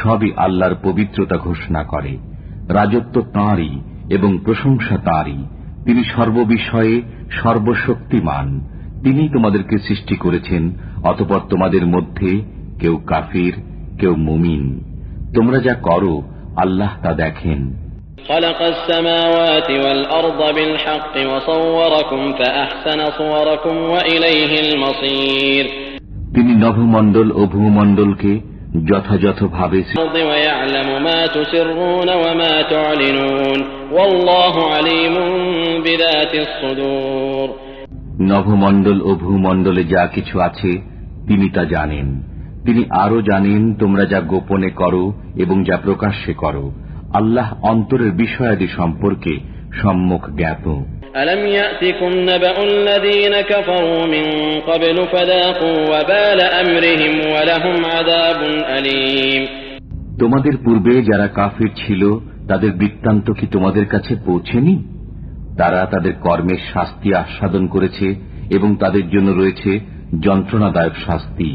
সবই আল্লাহর পবিত্রতা ঘোষণা করে রাজত্ব তাঁরই এবং প্রশংসা তাঁরই তিনি সর্ববিষয়ে সর্বশক্তিমান তিনি তোমাদেরকে সৃষ্টি করেছেন অতপর তোমাদের মধ্যে কেউ কাফির কেউ মুমিন তোমরা যা করো আল্লাহ তা দেখেন خلق السماوات والأرض بالحق وصوركم فأحسن صوركم وإليه المصير তিনি নভমণ্ডল ও ভূমণ্ডলকে যথাযথভাবে নভমণ্ডল ও ভূমণ্ডলে যা কিছু আছে তিনি তা জানেন। তিনি আরও জানেন তোমরা যা গোপনে করো এবং যা প্রকাশ্যে করো। আল্লাহ অন্তরের বিষয়াদি সম্পর্কে সম্মুখ জ্ঞাত। ألم يأتكم نبأ الذين كفروا من قبل فذاقوا وبال أمرهم ولهم عذاب أليم তোমাদের পূর্বে যারা কাফির ছিল তাদের বৃত্তান্ত কি তোমাদের কাছে পৌঁছেনি তারা তাদের কর্মের শাস্তি আস্বাদন করেছে এবং তাদের জন্য রয়েছে যন্ত্রণাদায়ক শাস্তি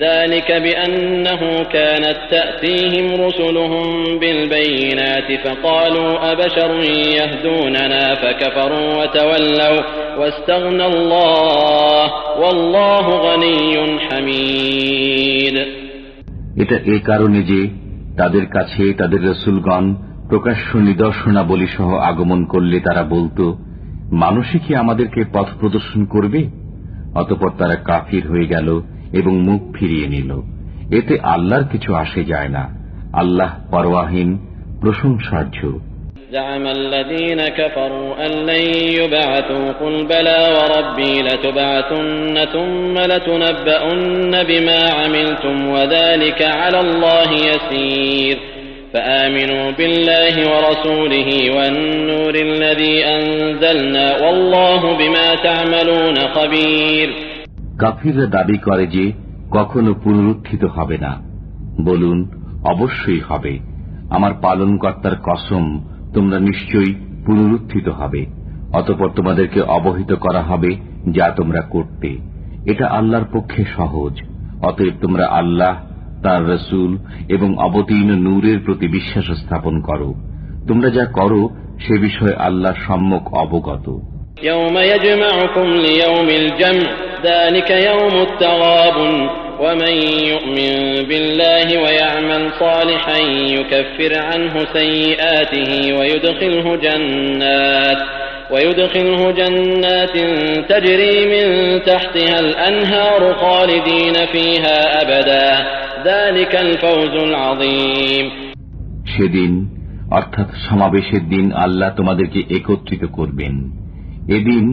ذلك بأنه كانت تأتيهم رسلهم بالبينات فقالوا أبشر يهدوننا فكفروا وتولوا واستغنى الله والله غني حميد এটা এ কারণে যে তাদের কাছে তাদের রসুলগণ প্রকাশ্য নিদর্শনাবলী সহ আগমন করলে তারা বলতো মানুষই কি আমাদেরকে পথ প্রদর্শন করবে অতপর তারা কাফির হয়ে গেল এবং মুখ ফিরিয়ে নিল এতে আল্লাহর কিছু আসে যায় না আল্লাহ পরওয়াহীন প্রশংসার্য زعم الذين كفروا أن لن يبعثوا قل بلى وربي لتبعثن ثم لتنبؤن بما عملتم وذلك على الله يسير فآمنوا بالله ورسوله والنور الذي أنزلنا والله بما تعملون خبير কাফিররা দাবি করে যে কখনো পুনরুত্থিত হবে না বলুন অবশ্যই হবে আমার পালনকর্তার কসম তোমরা নিশ্চয়ই পুনরুত্থিত হবে অতপর তোমাদেরকে অবহিত করা হবে যা তোমরা করতে এটা আল্লাহর পক্ষে সহজ অতএব তোমরা আল্লাহ তার রসুল এবং অবতীর্ণ নূরের প্রতি বিশ্বাস স্থাপন করো তোমরা যা করো সে বিষয়ে আল্লাহ সম্যক অবগত يوم يجمعكم ليوم الجمع ذلك يوم التغابن ومن يؤمن بالله ويعمل صالحا يكفر عنه سيئاته ويدخله جنات ويدخله جنات تجري من تحتها الأنهار خالدين فيها أبدا ذلك الفوز العظيم সেদিন অর্থাৎ সমাবেশের দিন আল্লাহ তোমাদেরকে একত্রিত করবেন এদিন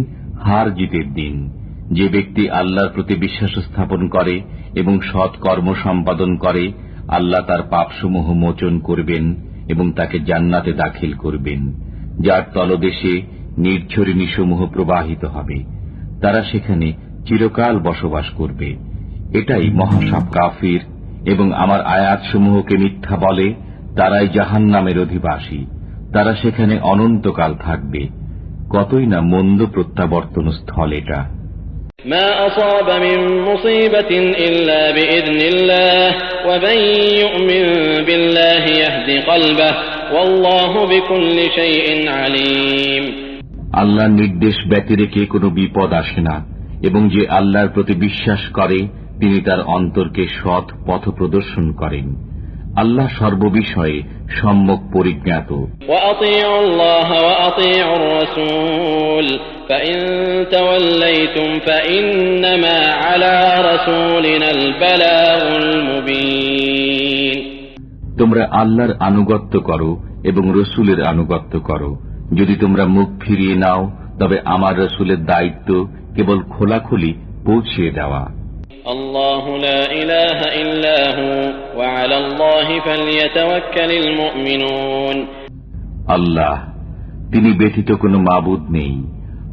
হার জিতের দিন যে ব্যক্তি আল্লাহর প্রতি বিশ্বাস স্থাপন করে এবং সৎ কর্ম সম্পাদন করে, আল্লাহ তার পাপসমূহ মোচন করবেন এবং তাকে জান্নাতে দাখিল করবেন, যার তলদেশে নির্ঝরিণীসমূহ প্রবাহিত হবে। তারা সেখানে চিরকাল বসবাস করবে। এটাই মহাসাপ কাফির এবং আমার আয়াতসমূহকে মিথ্যা বলে, তারাই জাহান নামের অধিবাসী। তারা সেখানে অনন্তকাল থাকবে। কতই না মন্দ প্রত্যাবর্তন স্থল এটা। ما أصاب من مصيبة إلا بإذن الله ومن يؤمن بالله يهد قلبه والله بكل شيء عليم আল্লাহর নির্দেশ ব্যতিরেকে কোনো বিপদ আসে না এবং যে আল্লাহর প্রতি বিশ্বাস করে তিনি তার অন্তরকে সৎ পথ প্রদর্শন করেন আল্লাহ সর্ববিষয়ে সম্যক পরিজ্ঞাত। তোমরা আল্লাহর আনুগত্য করো এবং রসুলের আনুগত্য করো। যদি তোমরা মুখ ফিরিয়ে নাও তবে আমার রসুলের দায়িত্ব কেবল খোলাখুলি পৌঁছিয়ে দেওয়া। الله لا إله إلا هو وعلى الله فليتوكل المؤمنون আল্লাহ তিনি ব্যতীত কোনো মাবুদ নেই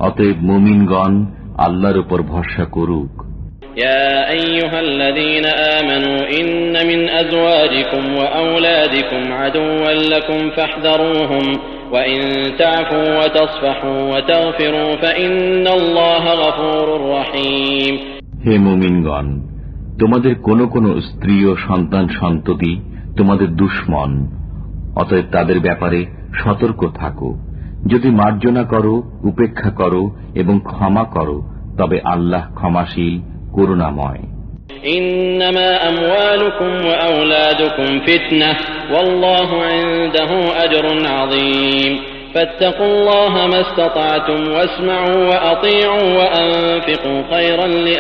অতএব মুমিনগণ আল্লাহর উপর ভরসা করুক يا أيها الذين آمنوا إن من أزواجكم وأولادكم عدوا لكم فاحذروهم وإن تعفوا وتصفحوا وتغفروا فإن الله غفور رحيم হে মুমিনগণ তোমাদের কোন কোন স্ত্রী ও সন্তান সন্ততি তোমাদের দুশ্মন অতএব তাদের ব্যাপারে সতর্ক থাকো যদি মার্জনা করো উপেক্ষা করো এবং ক্ষমা করো তবে আল্লাহ ক্ষমাশীল করুণাময় إنما أموالكم وأولادكم فتنة والله عنده أجر عظيم فاتقوا الله ما استطعتم واسمعوا وأطيعوا وأنفقوا خيرا لأنفسكم